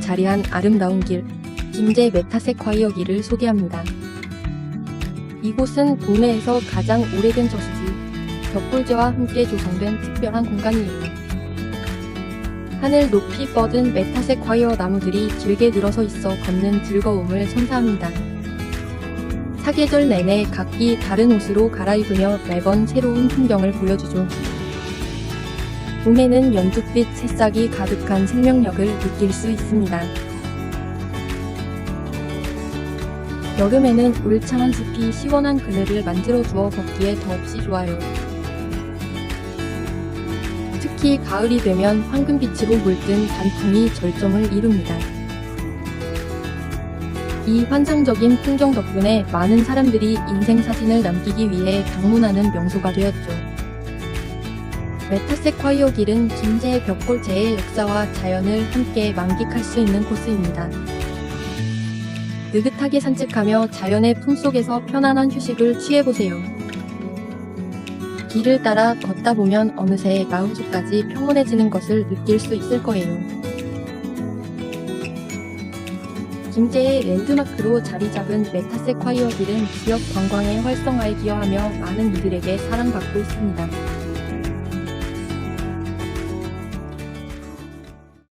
자리한 아름다운 길, 김제 메타세콰이어 길을 소개합니다. 이곳은 동네에서 가장 오래된 저수지, 벽골제와 함께 조성된 특별한 공간이에요. 하늘 높이 뻗은 메타세콰이어 나무들이 길게 늘어서 있어 걷는 즐거움을 선사합니다. 사계절 내내 각기 다른 옷으로 갈아입으며 매번 새로운 풍경을 보여주죠. 봄에는 연두빛 새싹이 가득한 생명력을 느낄 수 있습니다. 여름에는 울창한 숲이 시원한 그늘을 만들어 주어 걷기에 더없이 좋아요. 특히 가을이 되면 황금빛으로 물든 단풍이 절정을 이룹니다. 이 환상적인 풍경 덕분에 많은 사람들이 인생 사진을 남기기 위해 방문하는 명소가 되었죠. 메타세콰이어 길은 김제 벽골제의 역사와 자연을 함께 만끽할 수 있는 코스입니다. 느긋하게 산책하며 자연의 품속에서 편안한 휴식을 취해보세요. 길을 따라 걷다 보면 어느새 마음속까지 평온해지는 것을 느낄 수 있을 거예요. 김제의 랜드마크로 자리 잡은 메타세콰이어 길은 지역 관광의 활성화에 기여하며 많은 이들에게 사랑받고 있습니다.